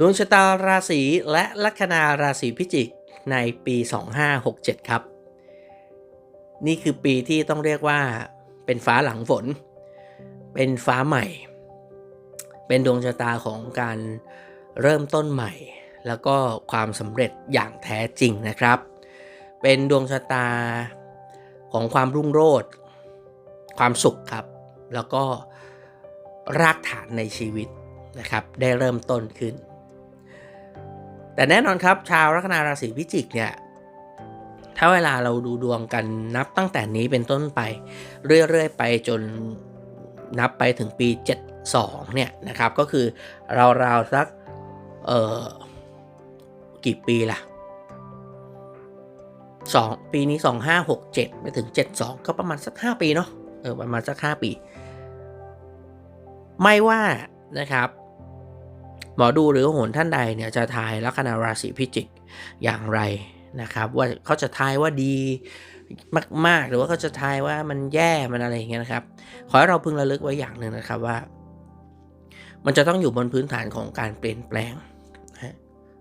ดวงชะตาราศีและลัคนาราศีพิจิกในปี 2567 ครับ นี่คือปีที่ต้องเรียกว่าเป็นฟ้าหลังฝน เป็นฟ้าใหม่ เป็นดวงชะตาของการเริ่มต้นใหม่ แล้วก็ความสำเร็จอย่างแท้จริงนะครับ เป็นดวงชะตาของความรุ่งโรจน์ความสุขครับ แล้วก็รากฐานในชีวิตนะครับ ได้เริ่มต้นขึ้น แต่แน่นอนครับ ชาวลัคนาราศีพิจิกเนี่ยถ้าเวลาเราดูดวงกันนับตั้งแต่นี้เป็นต้นไป เรื่อยๆ ไปจนนับไปถึงปี 72เนี่ยนะครับก็คือราวๆสักเอ่อกี่ปีล่ะ2ปีนี้ 2567 ไปถึง 72 ก็ประมาณสัก 5 ปีเนาะเออประมาณสัก 5 ปี ไม่ว่านะครับ หมอดูหรือโหนท่านใดเนี่ยจะทายลัคนาราศีพิจิกอย่างไรนะครับว่าเขาจะทายว่าดีมากๆ หรือว่าเขาจะทายว่ามันแย่มันอะไรอย่างเงี้ยนะครับ ขอให้เราพึงระลึกไว้อย่างหนึ่งนะครับว่า มันจะต้องอยู่บนพื้นฐานของการเปลี่ยนแปลง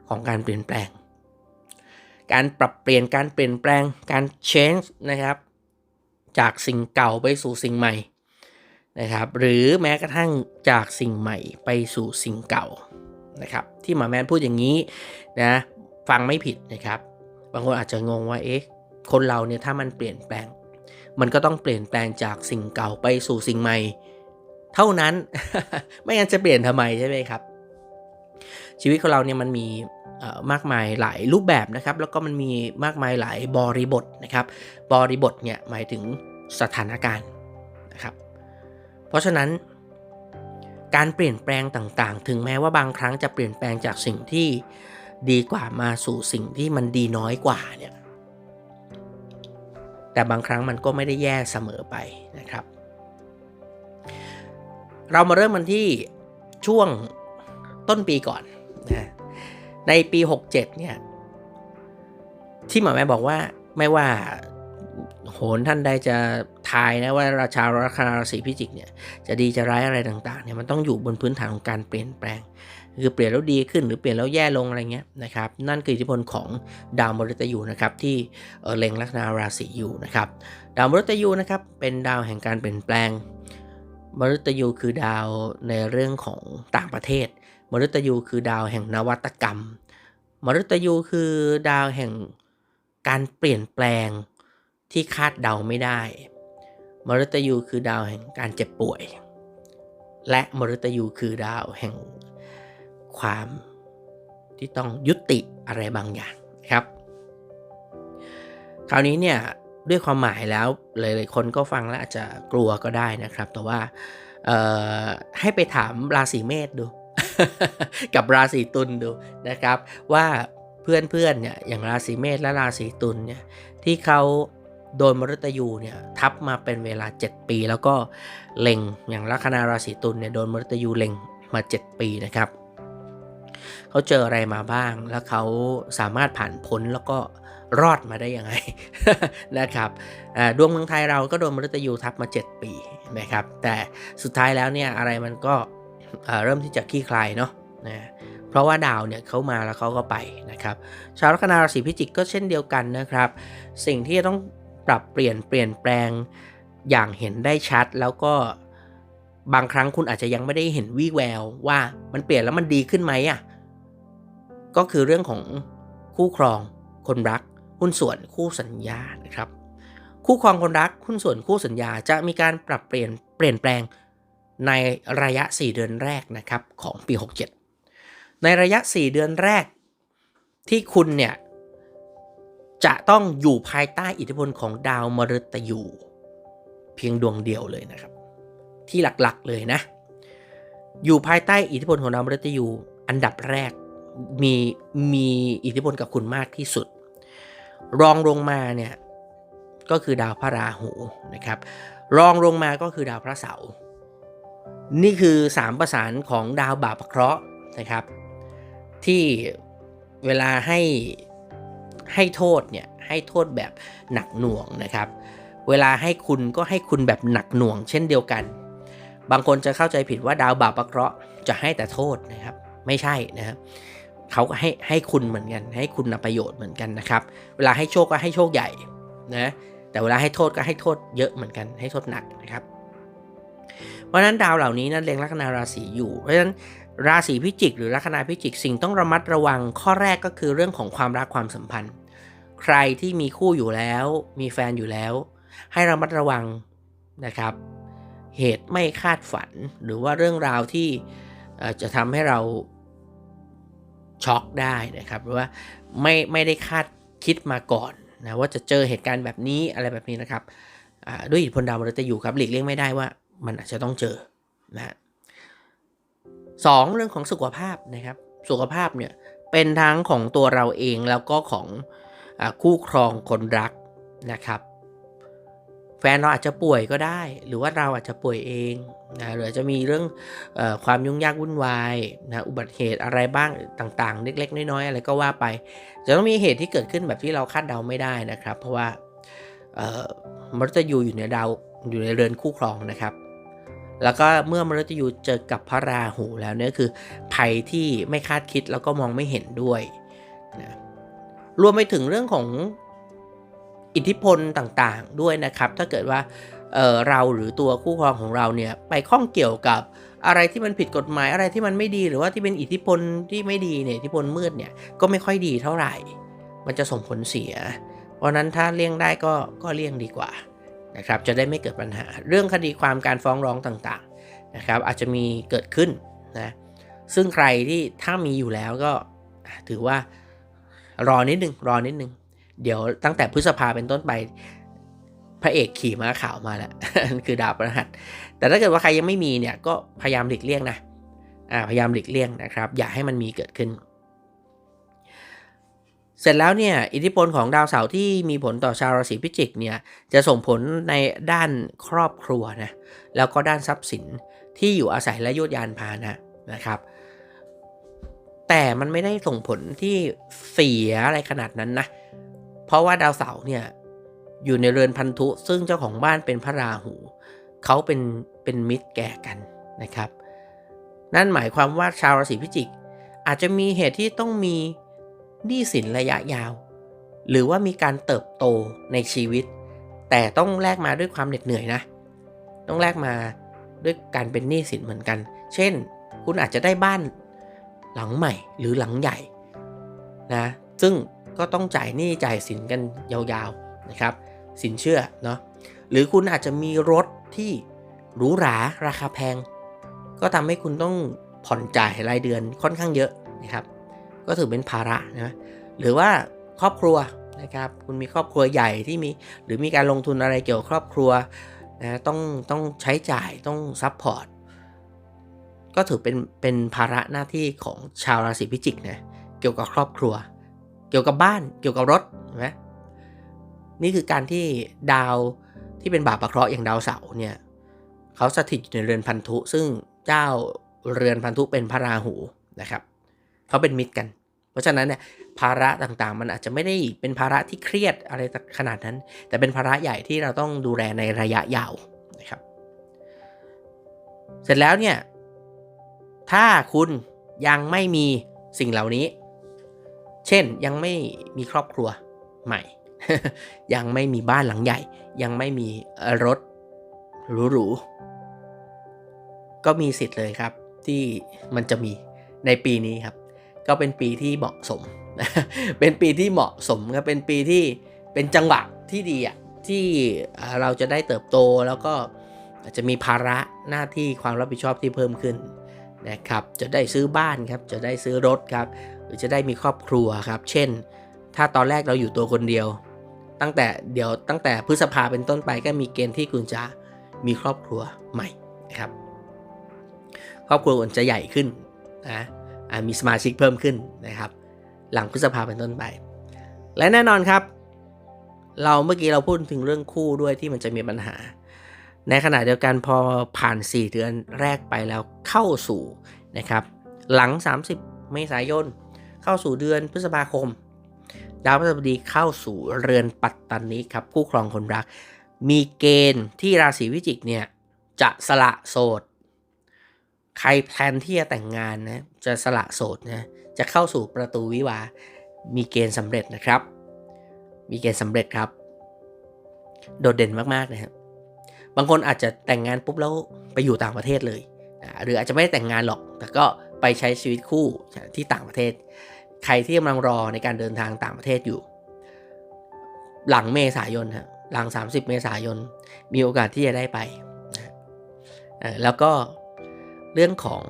ของการเปลี่ยนแปลง การปรับเปลี่ยนการเปลี่ยนแปลงการ change นะครับ จากสิ่งเก่าไปสู่สิ่งใหม่นะครับ หรือแม้กระทั่งจากสิ่งใหม่ไปสู่สิ่งเก่า นะครับที่หมาแมนพูดอย่างนี้นะฟังไม่ผิดนะครับ บางคนอาจจะงงว่าเอ๊ะคนเราเนี่ยถ้ามันเปลี่ยนแปลง มันก็ต้องเปลี่ยนแปลงจากสิ่งเก่าไปสู่สิ่งใหม่ เท่านั้น ไม่งั้นจะเปลี่ยนทำไมใช่ไหมครับ ชีวิตของเราเนี่ยมันมีมากมายหลายรูปแบบนะครับ แล้วก็มันมีมากมายหลายบริบทนะครับ บริบทเนี่ยหมายถึงสถานการณ์นะครับ เพราะฉะนั้น การเปลี่ยนแปลงต่างๆ ถึงแม้ว่าบางครั้งจะเปลี่ยนแปลงจากสิ่งที่ดีกว่ามาสู่สิ่งที่มันดีน้อยกว่าเนี่ย แต่บางครั้งมันก็ไม่ได้แย่เสมอไปนะครับ เรามาเริ่มกันที่ช่วงต้นปีก่อนนะในปี 67 เนี่ย ที่หมอแม่บอกว่าไม่ว่าโหนท่านใดจะ ทายนะว่าราชาราคาราศีพิจิกเนี่ยจะดีจะร้ายอะไรต่างๆเนี่ยมันต้องอยู่บนพื้นฐานของการเปลี่ยนแปลง คือเปลี่ยนแล้วดีขึ้นหรือเปลี่ยนแล้วแย่ลงอะไรเงี้ยนะครับนั่นคืออิทธิพลของดาวมฤตยูนะครับที่เล็งลัคนาราศีอยู่นะครับดาวมฤตยูนะครับเป็นดาวแห่งการเปลี่ยนแปลงมฤตยูคือดาวในเรื่องของต่างประเทศ มฤตยูคือดาวแห่งนวัตกรรม มฤตยูคือดาวแห่งการเปลี่ยนแปลงที่คาดเดาไม่ได้ มฤตยูคือดาวแห่งการเจ็บป่วย และมฤตยูคือดาวแห่งความที่ต้องยุติอะไรบางอย่างครับ คราวนี้เนี่ยด้วยความหมายแล้วหลายๆคนก็ฟังแล้วอาจจะกลัวก็ได้นะครับ แต่ว่าให้ไปถามราศีเมษดู กับราศีตุลดูนะครับ ว่าเพื่อนๆเนี่ยอย่างราศีเมษและราศีตุลเนี่ยที่เขา โดนมฤตยูเนี่ยทับมาเป็นเวลา 7 ปี แล้วก็เล็งอย่างลัคนาราศีตุลเนี่ยโดนมฤตยูเล็งมา 7 ปีนะครับเขาเจออะไรมาบ้าง แล้วเขาสามารถผ่านพ้นแล้วก็รอดมาได้ยังไงนะครับดวงเมืองไทยเราก็โดนมฤตยูทับมา 7 ปีนะครับ แต่สุดท้ายแล้วเนี่ยอะไรมันก็เริ่มที่จะคลี่คลายเนาะนะเพราะว่าดาวเนี่ยเขามาแล้วเขาก็ไปนะครับ ชาวลัคนาราศีพิจิกก็เช่นเดียวกันนะครับ สิ่งที่ต้อง ปรับเปลี่ยนเปลี่ยนแปลงอย่างเห็นได้ชัด แล้วก็บางครั้งคุณอาจจะยังไม่ได้เห็นวี่แววว่ามันเปลี่ยนแล้วมันดีขึ้นไหมอะก็คือเรื่องของคู่ครองคนรักหุ้นส่วนคู่สัญญานะครับ คู่ครองคนรักหุ้นส่วนคู่สัญญาจะมีการปรับเปลี่ยนเปลี่ยนแปลงในระยะ 4 เดือนแรกนะครับของปี 67 ในระยะ 4 เดือนแรกที่คุณเนี่ย จะต้องอยู่ภายใต้อิทธิพลของดาวมฤตยูเพียงดวงเดียวเลยนะครับ ที่หลักๆเลยนะ อยู่ภายใต้อิทธิพลของดาวมฤตยูอันดับแรกมีมีอิทธิพลกับคุณมากที่สุด รองลงมาเนี่ยก็คือดาวพระราหูนะครับ รองลงมาก็คือดาวพระเสาร์นี่คือสามประสานของดาวบาปเคราะห์นะครับ ที่เวลาให้ ให้โทษเนี่ยให้โทษแบบหนักหน่วงนะครับ เวลาให้คุณก็ให้คุณแบบหนักหน่วง เช่นเดียวกัน บางคนจะเข้าใจผิดว่าดาวบาปเคราะห์จะให้แต่โทษนะครับ ไม่ใช่นะครับเขาก็ให้ให้คุณเหมือนกัน ให้คุณประโยชน์เหมือนกันนะครับ เวลาให้โชคก็ให้โชคใหญ่นะแต่เวลาให้โทษก็ให้โทษเยอะเหมือนกัน ให้โทษหนักนะครับ เพราะฉะนั้นดาวเหล่านี้นั้นเล็งลัคนาราศีอยู่ เพราะฉะนั้น ราศีพิจิก หรือลัคนาพิจิก สิ่งต้องระมัดระวังข้อแรกก็คือเรื่องของความรักความสัมพันธ์ ใครที่มีคู่อยู่แล้ว มีแฟนอยู่แล้ว ให้ระมัดระวังนะครับ เหตุไม่คาดฝัน หรือว่าเรื่องราวที่จะทำให้เราช็อกได้นะครับหรือว่าไม่ไม่ได้คาดคิดมาก่อนนะว่าจะเจอเหตุการณ์แบบนี้อะไรแบบนี้นะครับด้วยอิทธิพลดาวมฤตยูครับหลีกเลี่ยงไม่ได้ว่ามันอาจจะต้องเจอนะ สองเรื่องของสุขภาพนะครับ สุขภาพเนี่ยเป็นทั้งของตัวเราเองแล้วก็ของอคู่ครองคนรักนะครับ แฟนเราอาจจะป่วยก็ได้ หรือว่าเราอาจจะป่วยเองนะหรือจะมีเรื่องอความยุ่งยากวุ่นวายนะอุบัติเหตุอะไรบ้างต่างๆ เล็ก ๆ น้อยๆอะไรก็ว่าไป จะต้องมีเหตุที่เกิดขึ้นแบบที่เราคาดเดาไม่ได้นะครับ เพราะว่ามฤตยูอยู่ในดาวอยู่ในเรือนคู่ครองนะครับ แล้วก็เมื่อมฤตยูเจอกับพระราหูแล้วเนี่ยคือ ภัยที่ไม่คาดคิดแล้วก็มองไม่เห็นด้วยนะรวมไปถึงเรื่องของอิทธิพลต่างๆด้วยนะครับ ถ้าเกิดว่าเเราหรือตัวคู่ครองของเราเนี่ยไปข้องเกี่ยวกับอะไรที่มันผิดกฎหมายอะไรที่มันไม่ดีหรือว่าที่เป็นอิทธิพลที่ไม่ดีเนี่ยอิทธิพลมืดเนี่ยก็ไม่ค่อยดีเท่าไหร่ มันจะส่งผลเสีย เพราะนั้นถ้าเลี่ยงได้ก็ก็เลี่ยงดีกว่า นะครับจะได้ไม่เกิดปัญหา เรื่องคดีความการฟ้องร้องต่างๆนะครับอาจจะมีเกิดขึ้นนะซึ่งใครที่ถ้ามีอยู่แล้วก็ถือว่ารอนิดนึงรอนิดนึง เดี๋ยวตั้งแต่พฤษภาเป็นต้นไปพระเอกขี่ม้าขาวมาแล้วคือดาวพฤหัสแต่ถ้าเกิดว่าใครยังไม่มีเนี่ยก็พยายามหลีกเลี่ยงนะพยายามหลีกเลี่ยงนะครับ อย่าให้มันมีเกิดขึ้น เสร็จแล้วเนี่ยอิทธิพลของดาวเสาร์ที่มีผลต่อชาวราศีพิจิกเนี่ยจะส่งผลในด้านครอบครัวนะแล้วก็ด้านทรัพย์สินที่อยู่อาศัยและยุดยานพาหนะนะครับแต่มันไม่ได้ส่งผลที่เสียอะไรขนาดนั้นนะ เพราะว่าดาวเสาร์เนี่ยอยู่ในเรือนพันธุ ซึ่งเจ้าของบ้านเป็นพระราหู เขาเป็นเป็นมิตรแก่กันนะครับ นั่นหมายความว่าชาวราศีพิจิก อาจจะมีเหตุที่ต้องมี หนี้สินระยะยาว หรือว่ามีการเติบโตในชีวิต แต่ต้องแลกมาด้วยความเหน็ดเหนื่อยนะ ต้องแลกมาด้วยการเป็นหนี้สินเหมือนกัน เช่น คุณอาจจะได้บ้านหลังใหม่หรือหลังใหญ่นะ ซึ่งก็ต้องจ่ายหนี้จ่ายสินกันยาวๆนะครับ สินเชื่อเนาะ หรือคุณอาจจะมีรถที่หรูหราราคาแพง ก็ทำให้คุณต้องผ่อนจ่ายรายเดือนค่อนข้างเยอะนะครับ ก็ถือเป็นภาระนะหรือว่าครอบครัวนะครับคุณมีครอบครัวใหญ่ที่มีหรือมีการลงทุนอะไรเกี่ยวกับครอบครัวนะต้องต้องใช้จ่ายต้องซัพพอร์ตก็ถือเป็นเป็นภาระหน้าที่ของชาวราศีพิจิกนะเกี่ยวกับครอบครัว เกี่ยวกับบ้านเกี่ยวกับรถเห็นไหมนี่คือการที่ดาวที่เป็นบาปประเคราะห์อย่างดาวเสาร์เนี่ยเขาสถิตอยู่ในเรือนพันธุ ซึ่งเจ้าเรือนพันธุเป็นพระราหูนะครับเขาเป็นมิตรกัน ราะฉะนั้นเนี่ยภาระต่างๆ มันอาจจะไม่ได้เป็นภาระที่เครียดอะไรขนาดนั้น แต่เป็นภาระใหญ่ที่เราต้องดูแลในระยะยาวนะครับ เสร็จแล้วเนี่ยถ้าคุณยังไม่มีสิ่งเหล่านี้ เช่นยังไม่มีครอบครัวใหม่ ยังไม่มีบ้านหลังใหญ่ ยังไม่มีรถหรูๆก็มีสิทธิ์เลยครับ ที่มันจะมีในปีนี้ครับ ก็เป็นปีที่เหมาะสม เป็นปีที่เหมาะสมก็เป็นปีที่เป็นจังหวะที่ดีอะที่เราจะได้เติบโตแล้วก็อาจจะมีภาระหน้าที่ความรับผิดชอบที่เพิ่มขึ้นนะครับ จะได้ซื้อบ้านครับ จะได้ซื้อรถครับ หรือจะได้มีครอบครัวครับ เช่น ถ้าตอนแรกเราอยู่ตัวคนเดียว ตั้งแต่เดี๋ยวตั้งแต่พฤษภาเป็นต้นไปก็มีเกณฑ์ที่คุณจะมีครอบครัวใหม่นะครับ ครอบครัวคุณจะใหญ่ขึ้นนะ มีสมาชิกเพิ่มขึ้นนะครับ หลังพฤษภาเป็นต้นไป และแน่นอนครับ เราเมื่อกี้เราพูดถึงเรื่องคู่ด้วยที่มันจะมีปัญหา ในขณะเดียวกันพอผ่าน 4 เดือนแรกไปแล้วเข้าสู่นะครับ หลัง 30 เมษายน เข้าสู่เดือนพฤษภาคม ดาวพฤหัสบดีเข้าสู่เรือนปัตตานีครับคู่ครองคนรัก มีเกณฑ์ที่ราศีวิจิกเนี่ยจะสละโสด ใครแพลนที่จะแต่งงานนะจะสละโสดนะจะเข้าสู่ประตูวิวา มีเกณฑ์สำเร็จนะครับ มีเกณฑ์สำเร็จครับ โดดเด่นมากๆนะครับบางคนอาจจะแต่งงานปุ๊บแล้วไปอยู่ต่างประเทศเลย หรืออาจจะไม่ได้แต่งงานหรอก แต่ก็ไปใช้ชีวิตคู่ที่ต่างประเทศ ใครที่กำลังรอในการเดินทางต่างประเทศอยู่ หลังเมษายนฮะหลัง 30 เมษายน มีโอกาสที่จะได้ไป แล้วก็ เรื่องของ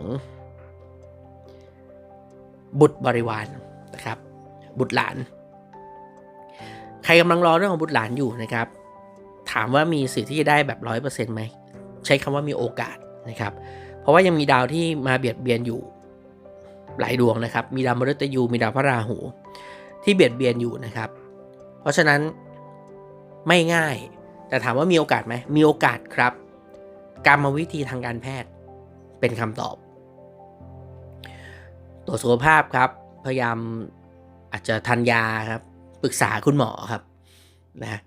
บุตรบริวารนะครับ บุตรหลาน ใครกำลังรอเรื่องของบุตรหลานอยู่นะครับ ถามว่ามีสิทธิ์ที่จะได้แบบร้อยเปอร์เซ็นต์ไหมใช้คำว่ามีโอกาสนะครับ เพราะว่ายังมีดาวที่มาเบียดเบียนอยู่หลายดวงนะครับ มีดาวมฤตยู มีดาวพระราหู ที่เบียดเบียนอยู่นะครับ เพราะฉะนั้นไม่ง่าย แต่ถามว่ามีโอกาสไหมมีโอกาสครับ กรรมวิธีทางการแพทย์ เป็นคำตอบ ตรวจสุขภาพครับ พยายามอาจจะทานยาครับ ปรึกษาคุณหมอครับนะ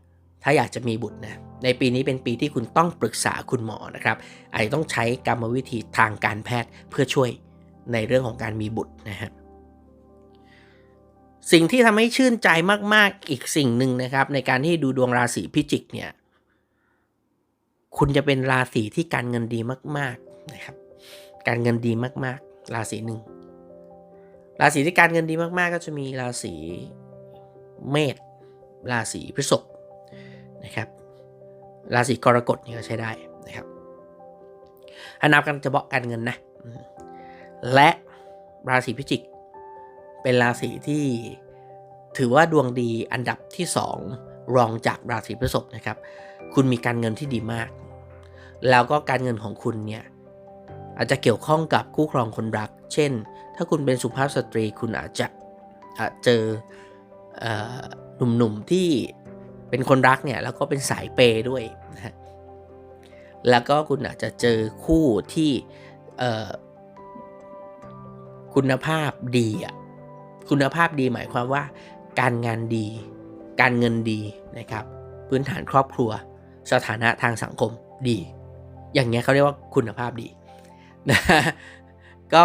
ถ้าอยากจะมีบุตรนะในปีนี้เป็นปีที่คุณต้องปรึกษาคุณหมอนะครับอาจจะต้องใช้กรรมวิธีทางการแพทย์เพื่อช่วยในเรื่องของการมีบุตรนะฮะสิ่งที่ทำให้ชื่นใจมาก ๆ อีกสิ่งหนึ่งนะครับ ในการที่ดูดวงราศีพิจิกเนี่ย คุณจะเป็นราศีที่การเงินดีมาก ๆ นะครับ การเงินดีมาก ๆ ราศีหนึ่งราศีที่การเงินดีมากๆ ก็จะมีราศีเมษราศีพฤษภนะครับ ราศีกรกฎนี่ก็ใช้ได้นะครับถ้านับกันเฉพาะการเงินนะ และราศีพิจิก เป็นราศีที่ถือว่าดวงดีอันดับที่ 2 รองจากราศีพฤษภนะครับ คุณมีการเงินที่ดีมาก แล้วก็การเงินของคุณเนี่ย อาจจะเกี่ยวข้องกับคู่ครองคนรัก เช่น ถ้าคุณเป็นสุภาพสตรีคุณอาจจะอาจเจอหนุ่มๆที่เป็นคนรักเนี่ยแล้วก็เป็นสายเปย์ด้วยนะฮะแล้วก็คุณอาจจะเจอคู่ที่คุณภาพดีอะคุณภาพดีหมายความว่า การงานดี การเงินดีนะครับ พื้นฐานครอบครัว สถานะทางสังคมดี อย่างเงี้ยเขาเรียกว่าคุณภาพดี นะก็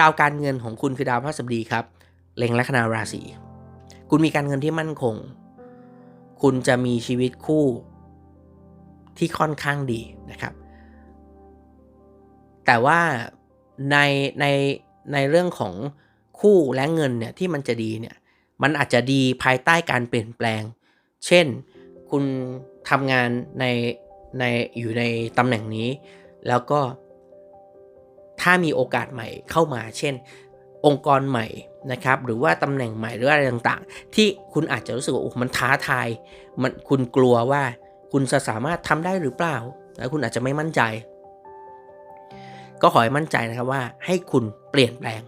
ดาวการเงินของคุณคือดาวพฤหัสบดีครับ เล็งลัคนาราศี คุณมีการเงินที่มั่นคง คุณจะมีชีวิตคู่ที่ค่อนข้างดีนะครับ แต่ว่าในในในเรื่องของคู่และเงินเนี่ยที่มันจะดีเนี่ย มันอาจจะดีภายใต้การเปลี่ยนแปลง เช่น คุณทำงานในในอยู่ในตำแหน่งนี้ แล้วก็ ถ้ามีโอกาสใหม่เข้ามา เช่น องค์กรใหม่นะครับ หรือว่าตำแหน่งใหม่หรืออะไรต่างๆ ที่คุณอาจจะรู้สึกว่าโอ้มันท้าทายมันคุณกลัวว่าคุณจะสามารถทำได้หรือเปล่า แล้วคุณอาจจะไม่มั่นใจ ก็ขอให้มั่นใจนะครับว่าให้คุณเปลี่ยนแปลง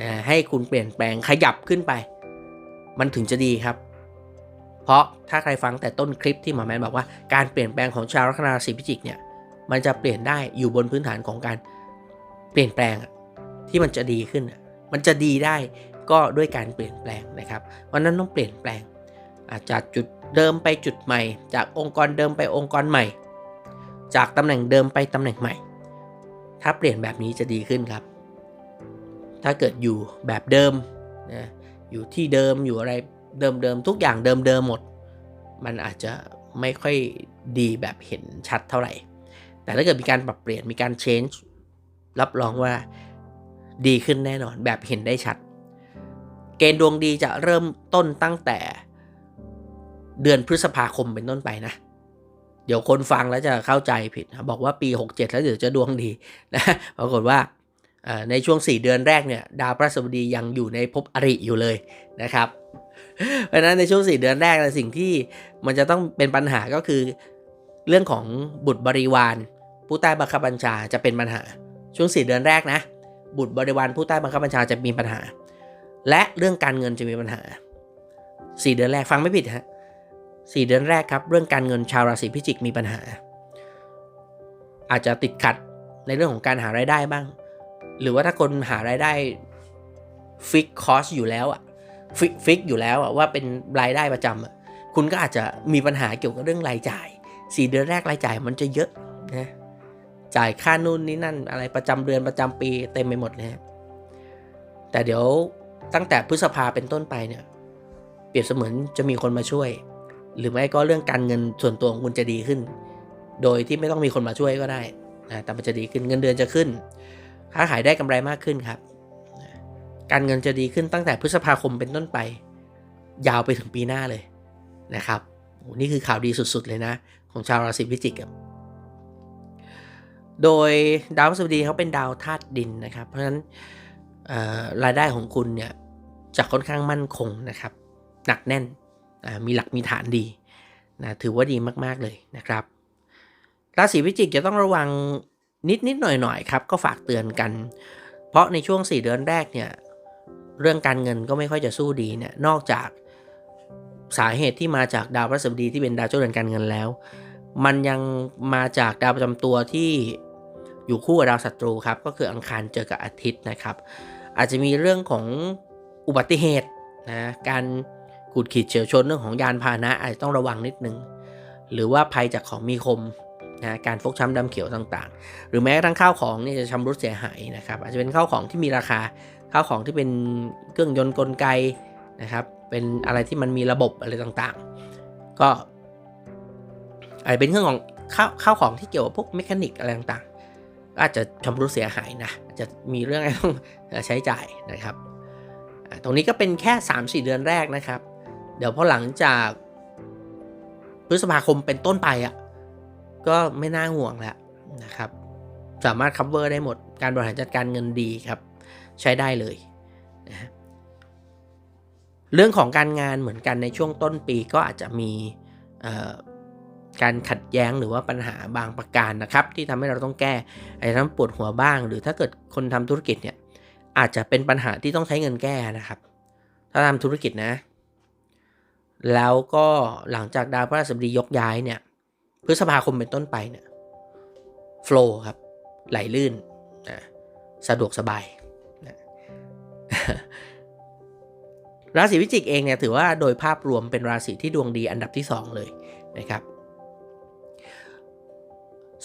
นะให้คุณเปลี่ยนแปลงขยับขึ้นไป มันถึงจะดีครับ เพราะถ้าใครฟังแต่ต้นคลิปที่หมอแมนบอกว่าการเปลี่ยนแปลงของชาวลัคนาราศีพิจิกเนี่ยมันจะเปลี่ยนได้อยู่บนพื้นฐานของการ เปลี่ยนแปลงที่มันจะดีขึ้น มันจะดีได้ก็ด้วยการเปลี่ยนแปลงนะครับวันนั้นต้องเปลี่ยนแปลง อาจจากจุดเดิมไปจุดใหม่ จากองค์กรเดิมไปองค์กรใหม่ จากตำแหน่งเดิมไปตำแหน่งใหม่ ถ้าเปลี่ยนแบบนี้จะดีขึ้นครับ ถ้าเกิดอยู่แบบเดิมนะอยู่ที่เดิมอยู่อะไรเดิมเดิมๆทุกอย่างเดิมเดิมๆหมด มันอาจจะไม่ค่อยดีแบบเห็นชัดเท่าไหร่ แต่ถ้าเกิดมีการปรับเปลี่ยนมีการ change รับรองว่าดีขึ้นแน่นอนแบบเห็นได้ชัด เกณฑ์ดวงดีจะเริ่มต้นตั้งแต่เดือนพฤษภาคมเป็นต้นไปนะ เดี๋ยวคนฟังแล้วจะเข้าใจผิดนะบอกว่าปี 67 แล้วเดี๋ยวจะดวงดีนะปรากฏว่าในช่วง 4 เดือนแรกเนี่ยดาวพฤหัสบดียังอยู่ในภพอริอยู่เลยนะครับ เพราะฉะนั้นในช่วง 4 เดือนแรกสิ่งที่มันจะต้องเป็นปัญหาก็คือ เรื่องของบุตรบริวาร ผู้ใต้บังคับบัญชาจะเป็นปัญหา ช่วง 4 เดือนแรกนะ บุตรบริวารผู้ใต้บังคับบัญชาจะมีปัญหา และเรื่องการเงินจะมีปัญหา 4 เดือนแรกฟังไม่ผิดฮะ4เดือนแรกครับ เรื่องการเงินชาวราศีพิจิกมีปัญหา อาจจะติดขัดในเรื่องของการหารายได้บ้าง หรือว่าถ้าคนหารายได้ฟิกคอสอยู่แล้วอะฟิกฟิกอยู่แล้วอะว่าเป็นรายได้ประจำอะคุณก็อาจจะมีปัญหาเกี่ยวกับเรื่องรายจ่าย 4 เดือนแรกรายจ่ายมันจะเยอะนะ จ่ายค่านู่นนี่นั่นอะไรประจำเดือนประจำปีเต็มไปหมดเลยฮะแต่เดี๋ยวตั้งแต่พฤษภาเป็นต้นไปเนี่ย เปรียบเสมือนจะมีคนมาช่วย หรือไม่ก็เรื่องการเงินส่วนตัวของคุณจะดีขึ้น โดยที่ไม่ต้องมีคนมาช่วยก็ได้นะแต่มันจะดีขึ้นเงินเดือนจะขึ้น ค้าขายได้กำไรมากขึ้นครับ การเงินจะดีขึ้นตั้งแต่พฤษภาคมเป็นต้นไป ยาวไปถึงปีหน้าเลยนะครับโอ้นี่คือข่าวดีสุดๆเลยนะ ของชาวราศีพิจิกครับ โดยดาวพฤหัสบดีเขาเป็นดาวธาตุดินนะครับ เพราะฉะนั้นรายได้ของคุณเนี่ยจะค่อนข้างมั่นคงนะครับ หนักแน่นมีหลักมีฐานดีนะถือว่าดีมากๆเลยนะครับราศีพิจิกจะต้องระวังนิดนิดหน่อยหน่อยครับ ก็ฝากเตือนกัน เพราะในช่วง 4 เดือนแรกเนี่ยเรื่องการเงินก็ไม่ค่อยจะสู้ดีเนี่ยนอกจากสาเหตุที่มาจากดาวพฤหัสบดีที่เป็นดาวเจ้าเรือนการเงินแล้ว มันยังมาจากดาวประจำตัวที่อยู่คู่กับดาวศัตรูครับ ก็คืออังคารเจอกับอาทิตย์นะครับ อาจจะมีเรื่องของอุบัติเหตุนะการขูดขีดเฉียวชนเรื่องของยานพาหนะอาจจะต้องระวังนิดนึง หรือว่าภัยจากของมีคมนะการฟกช้ำดำเขียวต่างๆ หรือแม้กระทั่งข้าวของเนี่ยจะชำรุดเสียหายนะครับ อาจจะเป็นข้าวของที่มีราคาข้าวของที่เป็นเครื่องยนต์กลไกนะครับ เป็นอะไรที่มันมีระบบอะไรต่างๆ ก็ อาจจะเป็นเครื่องของข้าวข้าวของที่เกี่ยวกับพวกเมคานิกอะไรต่างๆก็อาจจะชำรุดเสียหายนะจะมีเรื่องอะไรต้องใช้จ่ายนะครับ ตรงนี้ก็เป็นแค่ 3-4 เดือนแรกนะครับ เดี๋ยวพอหลังจากพฤษภาคมเป็นต้นไปอะก็ไม่น่าห่วงแล้วนะครับ สามารถ cover ได้หมดการบริหารจัดการเงินดีครับ ใช้ได้เลยนะเรื่องของการงานเหมือนกันในช่วงต้นปีก็อาจจะมีเการขัดแย้งหรือว่าปัญหาบางประการนะครับ ที่ทำให้เราต้องแก้อาจจะทำปวดหัวบ้าง หรือถ้าเกิดคนทำธุรกิจเนี่ยอาจจะเป็นปัญหาที่ต้องใช้เงินแก้นะครับ ถ้าทำธุรกิจนะ แล้วก็หลังจากดาวพฤหัสบดียกย้ายเนี่ยพฤษภาคมเป็นต้นไปเนี่ยโฟล์ครับ ไหลลื่นนะสะดวกสบายนะราศีพิจิกเองเนี่ยถือว่าโดยภาพรวมเป็นราศีที่ดวงดีอันดับที่ 2 เลยนะครับ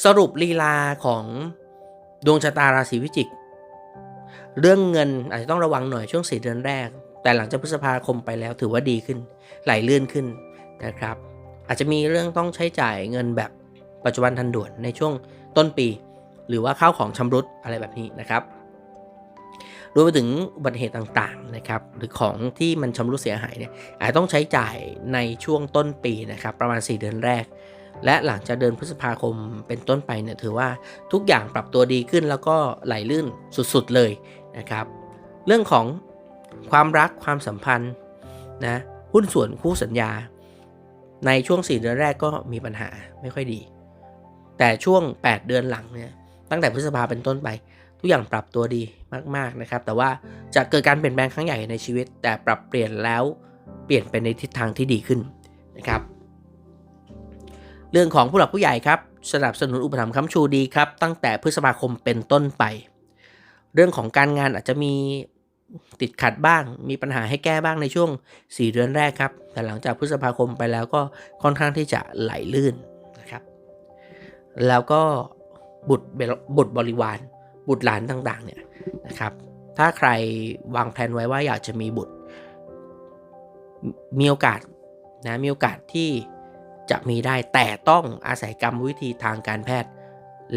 สรุปลีลาของดวงชะตาราศีพิจิก เรื่องเงินอาจจะต้องระวังหน่อยช่วงสี่เดือนแรก แต่หลังจากพฤษภาคมไปแล้วถือว่าดีขึ้น ไหลเลื่อนขึ้นนะครับ อาจจะมีเรื่องต้องใช้จ่ายเงินแบบปัจจุบันทันด่วนในช่วงต้นปี หรือว่าข้าวของชำรุดอะไรแบบนี้นะครับรวมไปถึงอุบัติเหตุต่างๆนะครับหรือของที่มันชำรุดเสียหายเนี่ยอาจจะต้องใช้จ่ายในช่วงต้นปีนะครับประมาณ 4 เดือนแรก และหลังจากเดือนพฤษภาคมเป็นต้นไปเนี่ยถือว่าทุกอย่างปรับตัวดีขึ้นแล้วก็ไหลลื่นสุดๆเลยนะครับ เรื่องของความรักความสัมพันธ์นะหุ้นส่วนคู่สัญญา ในช่วง 4 เดือนแรกก็มีปัญหาไม่ค่อยดี แต่ช่วง 8 เดือนหลังเนี่ยตั้งแต่พฤษภาเป็นต้นไป ทุกอย่างปรับตัวดีมากๆนะครับ แต่ว่าจะเกิดการเปลี่ยนแปลงครั้งใหญ่ในชีวิต แต่ปรับเปลี่ยนแล้วเปลี่ยนไปในทิศทางที่ดีขึ้นนะครับ เรื่องของผู้หลักผู้ใหญ่ครับสนับสนุนอุปถัมภ์ค้ำชูดีครับ ตั้งแต่พฤษภาคมเป็นต้นไป เรื่องของการงานอาจจะมีติดขัดบ้าง มีปัญหาให้แก้บ้างในช่วง 4 เดือนแรกครับ แต่หลังจากพฤษภาคมไปแล้วก็ค่อนข้างที่จะไหลลื่นนะครับ แล้วก็บุตรบุตรบริวาร บุตรหลานต่างๆเนี่ยนะครับ ถ้าใครวางแผนไว้ว่าอยากจะมีบุตร มีโอกาสนะ มีโอกาสที่ จะมีได้แต่ต้องอาศัยกรรมวิธีทางการแพทย์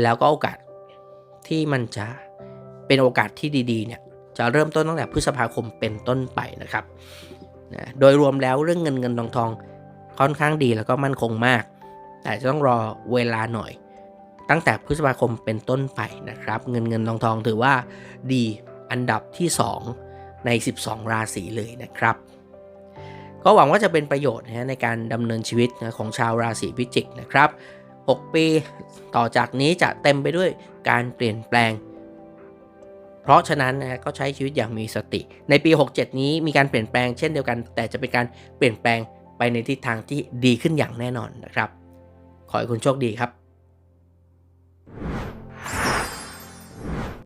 แล้วก็โอกาสที่มันจะเป็นโอกาสที่ดีๆเนี่ยจะเริ่มต้นตั้งแต่พฤษภาคมเป็นต้นไปนะครับนะโดยรวมแล้วเรื่องเงินเงินทองทองค่อนข้างดีแล้วก็มั่นคงมาก แต่จะต้องรอเวลาหน่อย ตั้งแต่พฤษภาคมเป็นต้นไปนะครับ เงินเงินทองทองถือว่าดีอันดับที่ 2 ใน 12 ราศีเลยนะครับ ก็หวังว่าจะเป็นประโยชน์นะในการดำเนินชีวิตนะของชาวราศีพิจิกนะครับ 6 ปีต่อจากนี้จะเต็มไปด้วยการเปลี่ยนแปลง เพราะฉะนั้นนะก็ใช้ชีวิตอย่างมีสติ ในปี 67 นี้มีการเปลี่ยนแปลงเช่นเดียวกัน แต่จะเป็นการเปลี่ยนแปลงไปในทิศทางที่ดีขึ้นอย่างแน่นอนนะครับ ขอให้คุณโชคดีครับ